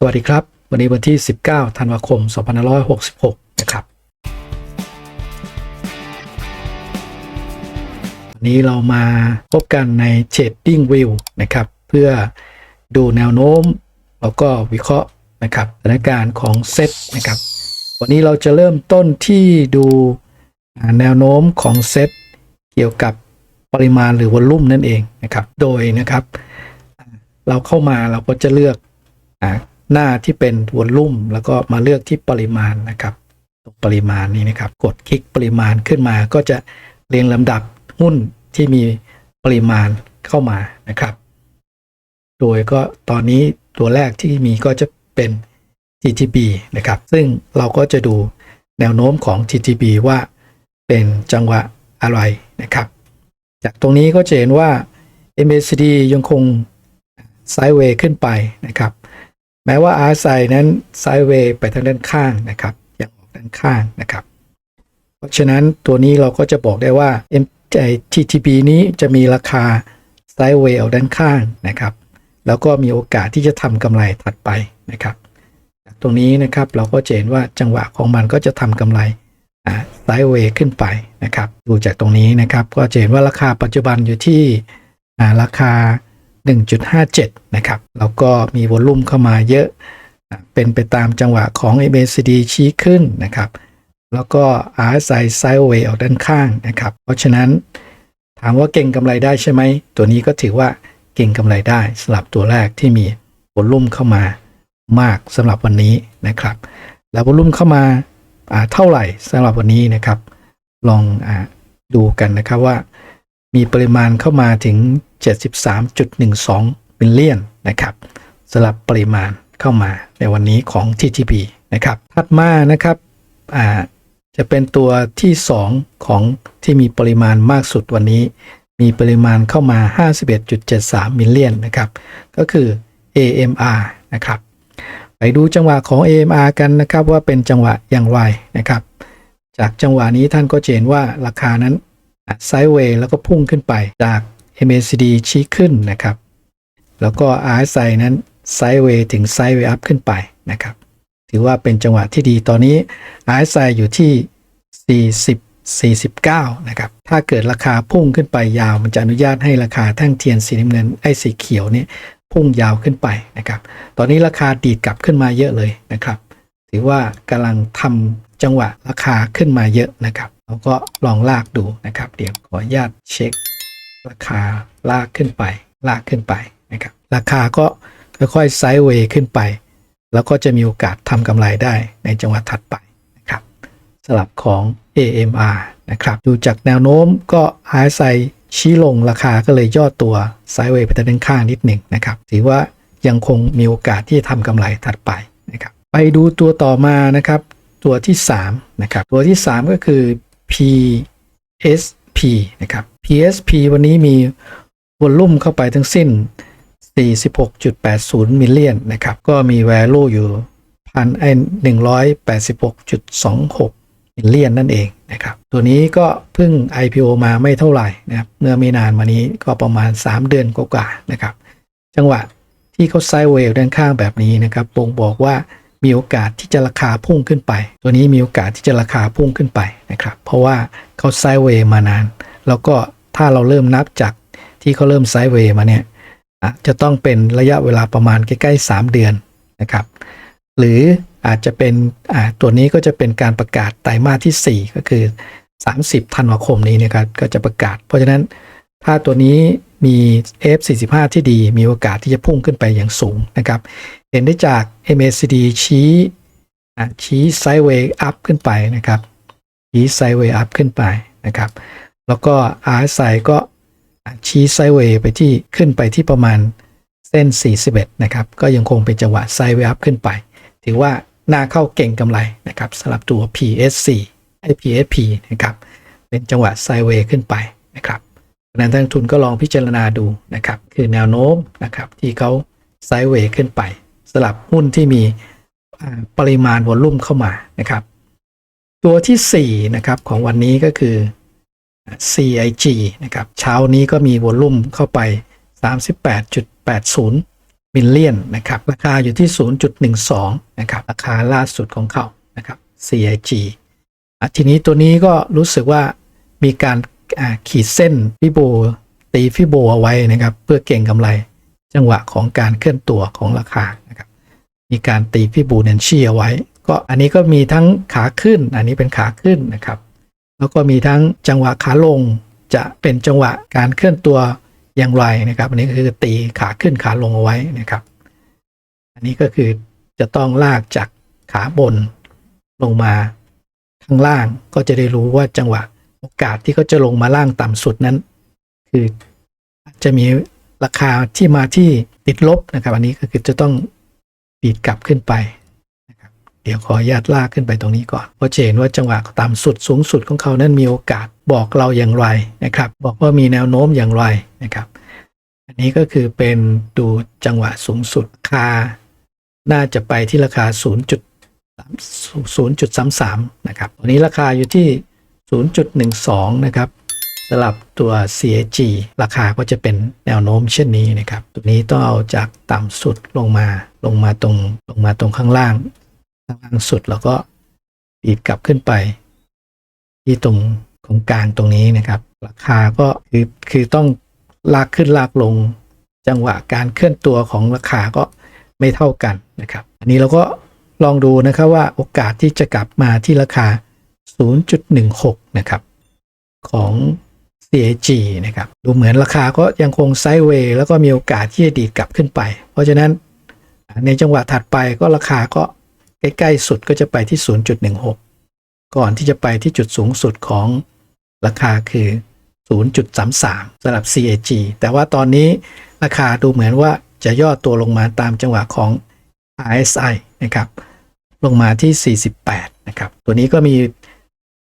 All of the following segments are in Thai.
สวัสดีครับ วันนี้วันที่ 19 ธันวาคม 2566 นะครับ วันนี้เรามาพบกันใน Trading View นะครับ เพื่อดูแนวโน้ม แล้วก็วิเคราะห์นะครับสถานการณ์ของเซตนะครับ วันนี้เราจะเริ่มต้นที่ดูแนวโน้มของเซตเกี่ยวกับปริมาณหรือวอลลุ่มนั่นเองนะครับ โดยนะครับ เราเข้ามาเราก็จะเลือก หน้าที่เป็นวอลลุ่ม แล้วก็มาเลือกที่ปริมาณนะครับปริมาณนี้นะครับ กดคลิกปริมาณขึ้นมาก็จะเรียงลำดับหุ้นที่มีปริมาณเข้ามานะครับ โดยก็ตอนนี้ตัวแรกที่มีก็จะเป็น TTB นะครับ ซึ่งเราก็จะดูแนวโน้มของ TTB ว่าเป็นจังหวะอะไรนะครับ จากตรงนี้ก็จะเห็นว่า MACD ยังคงไซด์เวย์ขึ้นไปนะครับ แม้ว่า RSI นั้นไซเวย์ไปทางด้านข้างนะครับอยังออกด้านข้างนะครับ เพราะฉะนั้นตัวนี้เราก็จะบอกได้ว่า M TTB นี้จะมีราคาไซเวย์ออกด้านข้างนะครับ แล้วก็มีโอกาสที่จะทำกำไรถัดไปนะครับ ตรงนี้นะครับเราก็จะเห็นว่าจังหวะของมันก็จะทำกำไรไซเวย์ขึ้นไปนะครับ ดูจากตรงนี้นะครับ ก็จะเห็นว่าราคาปัจจุบันอยู่ที่ราคา 1.57 นะครับ แล้วก็มีวอลลุ่มเข้ามาเยอะ เป็นไปตามจังหวะของ MACD ชี้ขึ้นนะครับ แล้วก็ RSI Sideway ออกด้านข้างนะครับ เพราะฉะนั้นถามว่าเก่งกำไรได้ใช่ไหม ตัวนี้ก็ถือว่าเก่งกำไรได้สำหรับตัวแรกที่มีวอลลุ่มเข้ามามากสำหรับวันนี้นะครับ แล้ววอลลุ่มเข้ามาาเท่าไหร่สำหรับวันนี้นะครับ ลองอดูกันนะครับว่า มีปริมาณเข้ามาถึง 73.12มิลเลียนนะครับสำหรับปริมาณเข้ามาในวันนี้ของ TTP นะครับถัดมานะครับอ่าจะเป็นตัวที่ 2 ของที่มีปริมาณมากสุดวันนี้ มีปริมาณเข้ามา 51.73มิลเลียนนะครับก็คือ AMR นะครับไปดูจังหวะของ AMR กันนะครับว่าเป็นจังหวะอย่างไรนะครับ จากจังหวะนี้ท่านก็เห็นว่าราคานั้น ไซด์เวย์แล้วก็พุ่งขึ้นไปจาก MACD ชี้ขึ้นนะครับ แล้วก็ RSI นั้นไซด์เวย์ถึงไซด์เวย์อัพขึ้นไปนะครับ ถือว่าเป็นจังหวะที่ดีตอนนี้ RSI อยู่ที่ 40 49 นะครับ ถ้าเกิดราคาพุ่งขึ้นไปยาว มันจะอนุญาตให้ราคาแท่งเทียนสีน้ำเงินไอ้สีเขียวเนี่ยพุ่งยาวขึ้นไปนะครับ ตอนนี้ราคาดีดกลับขึ้นมาเยอะเลยนะครับ ถือว่ากำลังทำจังหวะราคาขึ้นมาเยอะนะครับ เราก็ลองลากดูนะครับ เดี๋ยวขออนุญาตเช็ค ราคาลากขึ้นไป ลากขึ้นไปนะครับ ราคาก็ค่อยๆไซด์เวย์ขึ้นไป แล้วก็จะมีโอกาสทำกำไรได้ในจังหวะถัดไปนะครับสลับของ AMR นะครับ ดูจากแนวโน้มก็ RSI ชี้ลงราคาก็เลยย่อตัวไซด์เวย์ไปทางด้านข้างนิดหนึ่งนะครับถือว่ายังคงมีโอกาสที่จะทำกำไรถัดไปนะครับ ไปดูตัวต่อมานะครับ ตัวที่3นะครับตัวที่ 3 ก็คือ PSP นะครับ PSP วันนี้มีวอลลุ่มเข้าไปทั้งสิ้น 46.80 มิลเลียนนะครับ ก็มี value อยู่พันไอ้186.26มิลเลียนนั่นเองนะครับ ตัวนี้ก็เพิ่ง IPO มาไม่เท่าไหร่นะครับเมื่อไม่นานมานี้ก็ประมาณ 3 เดือนกว่าๆนะครับ จังหวะที่เขาไซด์เวย์ด้านข้างแบบนี้นะครับบ่งบอกว่า มีโอกาสที่จะราคาพุ่งขึ้นไป ตัวนี้มีโอกาสที่จะราคาพุ่งขึ้นไปนะครับ เพราะว่าเขาไซด์เวย์มานาน แล้วก็ถ้าเราเริ่มนับจากที่เขาเริ่มไซด์เวย์มาเนี่ยจะต้องเป็นระยะเวลาประมาณใกล้ๆ 3 เดือนนะครับ หรืออาจจะเป็นอ่าตัวนี้ก็จะเป็นการประกาศไตรมาสที่ 4 ก็คือ 30ธันวาคมนี้นะครับก็จะประกาศ เพราะฉะนั้นถ้าตัวนี้มี F45 ที่ดีมีโอกาสที่จะพุ่งขึ้นไปอย่างสูงนะครับ เห็นได้จาก MACD ชี้ชี้ไซด์เวย์อัพขึ้นไปนะครับชี้ไซด์เวย์อัพขึ้นไปนะครับ แล้วก็ RSI ก็ชี้ไซด์เวย์ไปที่ขึ้นไปที่ประมาณเส้น 41 นะครับ ก็ยังคงเป็นจังหวะไซด์เวย์อัพขึ้นไป ถือว่าน่าเข้าเก่งกำไรนะครับสำหรับตัว PSC ไอ PSP นะครับ เป็นจังหวะไซด์เวย์ขึ้นไปนะครับดังนั้นนักลงทุนก็ลองพิจารณาดูนะครับ คือแนวโน้มนะครับที่เขาไซด์เวย์ขึ้นไป สลับหุ้นที่มีปริมาณวอลุ่มเข้ามานะครับ ตัวที่4นะครับของวันนี้ก็คือ CIG นะครับเช้านี้ก็มีวอลุ่มเข้าไป 38.80มิมิลเลียนนะครับราคาอยู่ที่ 0.12 นะครับราคาล่าสุดของเขานะครับ CIG ทีนี้ตัวนี้ก็รู้สึกว่ามีการขีดเส้นฟิโบตีฟิโบเอาไว้นะครับ เพื่อเก่งกำไร จังหวะของการเคลื่อนตัวของราคานะครับมีการตีฟิโบนัชชีเอาไว้ ก็อันนี้ก็มีทั้งขาขึ้น อันนี้เป็นขาขึ้นนะครับ แล้วก็มีทั้งจังหวะขาลงจะเป็นจังหวะการเคลื่อนตัวอย่างไรนะครับ อันนี้คือตีขาขึ้นขาลงเอาไว้นะครับ อันนี้ก็คือจะต้องลากจากขาบนลงมาข้างล่างก็จะได้รู้ว่าจังหวะโอกาสที่เขาจะลงมาล่างต่ำสุดนั้น คือจะมี ราคาที่มาที่ติดลบนะครับ อันนี้ก็คือจะต้องดีดกลับขึ้นไปนะครับเดี๋ยวขออนุญาตลากขึ้นไปตรงนี้ก่อนเพราะเห็นว่าจังหวะต่ำสุดสูงสุดของเขานั้นมีโอกาสบอกเราอย่างไรนะครับ บอกว่ามีแนวโน้มอย่างไรนะครับ อันนี้ก็คือเป็นดูจังหวะสูงสุดราคา น่าจะไปที่ราคา0.33 นะครับตัวนี้ราคาอยู่ที่ 0.12 นะครับ สำหรับตัว CAG ราคาก็จะเป็นแนวโน้มเช่นนี้นะครับ ตัวนี้ต้องเอาจากต่ำสุดลงมาลงมาตรงลงมาตรงข้างล่าง ข้างล่างสุดแล้วก็ดีดกลับขึ้นไป ที่ตรงของกลางตรงนี้นะครับ ราคาก็คือคือต้องลากขึ้นลากลง จังหวะการเคลื่อนตัวของราคาก็ไม่เท่ากันนะครับ อันนี้เราก็ลองดูนะครับว่าโอกาสที่จะกลับมาที่ราคา 0.16 นะครับ ของ CAG นะครับดูเหมือนราคาก็ยังคงไซด์เวย์แล้วก็มีโอกาสที่จะดีดกลับขึ้นไป เพราะฉะนั้นในจังหวะถัดไปก็ราคาก็ใกล้ๆสุดก็จะไปที่ 0.16 ก่อนที่จะไปที่จุดสูงสุดของราคาคือ 0.33สำหรับ CAG แต่ว่าตอนนี้ราคาดูเหมือนว่าจะย่อตัวลงมาตามจังหวะของ RSI นะครับลงมาที่ 48 นะครับ ตัวนี้ก็มี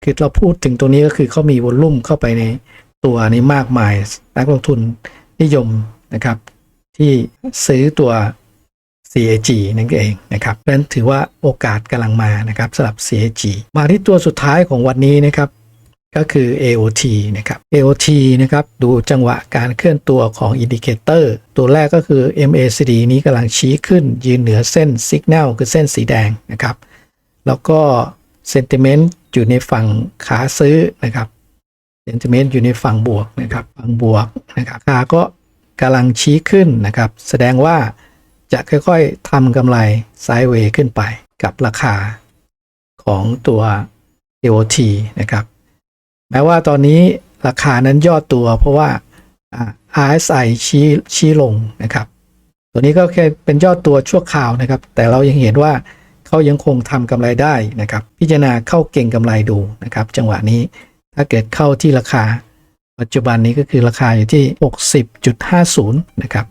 คือเราพูดถึงตัวนี้ก็คือเขามีวอลลุ่มเข้าไปใน ตัวนี้มากมาย นักลงทุนนิยมนะครับ ที่ซื้อตัว CAG นั่นเองนะครับเพราะฉะนั้นถือว่าโอกาสกำลังมานะครับสำหรับ CAG มาที่ตัวสุดท้ายของวันนี้นะครับ ก็คือ AOT นะครับ AOT นะครับดูจังหวะการเคลื่อนตัวของอินดิเคเตอร์ตัวแรกก็คือ MACD นี้กำลังชี้ขึ้น ยืนเหนือเส้น Signal คือเส้นสีแดงนะครับ แล้วก็ Sentiment อยู่ในฝั่งขาซื้อนะครับ Sentiment อยู่ในฝั่งบวกนะครับฝั่งบวกนะครับราคาก็กำลังชี้ขึ้นนะครับ แสดงว่าจะค่อยๆทำกำไรไซด์เวย์ขึ้นไปกับราคาของตัว AOT นะครับ แม้ว่าตอนนี้ราคานั้นย่อตัวเพราะว่า RSI ชี้ชี้ลงนะครับ ตัวนี้ก็แค่เป็นยอดตัวชั่วคราวนะครับ แต่เรายังเห็นว่าเขายังคงทำกำไรได้นะครับ พิจารณาเข้าเก่งกำไรดูนะครับ จังหวะนี้ ถ้าเกิดเข้าที่ราคา ปัจจุบันนี้ก็คือราคาอยู่ที่ 60.50 นะครับ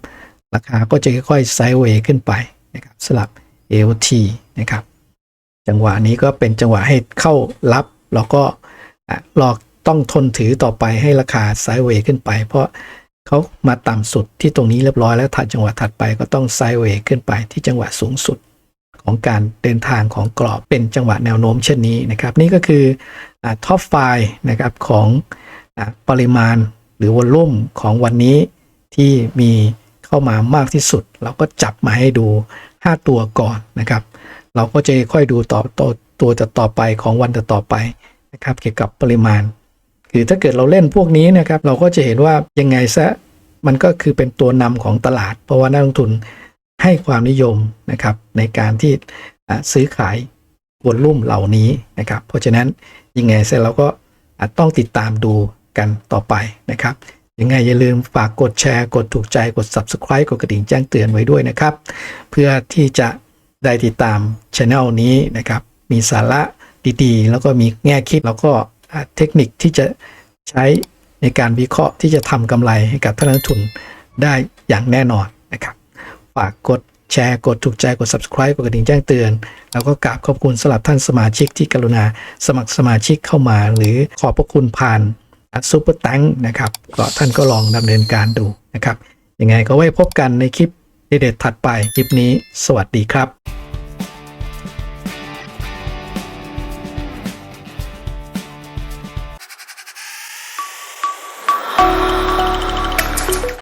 ราคาก็จะค่อยๆไซด์เวย์ขึ้นไปนะครับสลับ AOT นะครับ จังหวะนี้ก็เป็นจังหวะให้เข้ารับ แล้วก็รอต้องทนถือต่อไปให้ราคาไซด์เวย์ขึ้นไป เพราะเขามาต่ำสุดที่ตรงนี้เรียบร้อยแล้วถัดจังหวะถัดไปก็ต้องไซด์เวย์ขึ้นไปที่จังหวะสูงสุด ของการเดินทางของกรอบเป็นจังหวะแนวโน้มเช่นนี้นะครับ นี่ก็คือท็อปไฟนะครับของอปริมาณหรือวอลลุ่มของวันนี้ที่มีเข้ามามากที่สุด เราก็จับมาให้ดู 5 ตัวก่อนนะครับ เราก็จะค่อยดูต่อตัวตัวต่อไปของวันต่อไปนะครับเกี่ยวกับปริมาณ คือถ้าเกิดเราเล่นพวกนี้นะครับ เราก็จะเห็นว่ายังไงซะมันก็คือเป็นตัวนำของตลาด เพราะว่านักลงทุน ให้ความนิยมนะครับในการที่ซื้อขายวอลลุ่มเหล่านี้นะครับ เพราะฉะนั้นยังไงซะเราก็ต้องติดตามดูกันต่อไปนะครับยังไงอย่าลืมฝากกดแชร์ กดถูกใจกด subscribe กดกระดิ่งแจ้งเตือนไว้ด้วยนะครับ เพื่อที่จะได้ติดตามช anel นี้นะครับ มีสาระดีๆ แล้วก็มีแง่คิดแล้วก็เทคนิคที่จะใช้ในการวิเคราะห์ที่จะทำกำไรให้กับท่านนักทุนได้อย่างแน่นอนนะครับ ฝากกดแชร์ กดถูกใจ กด subscribe กดกระดิ่งแจ้งเตือน แล้วก็กราบขอบคุณสำหรับท่านสมาชิกที่กรุณาสมัครสมาชิกเข้ามา หรือขอบพระคุณผ่านซูเปอร์ตังนะครับก็ท่านก็ลองดำเนินการดูนะครับยังไงก็ไว้พบกันในคลิปเด็ดๆถัดไปคลิปนี้ สวัสดีครับ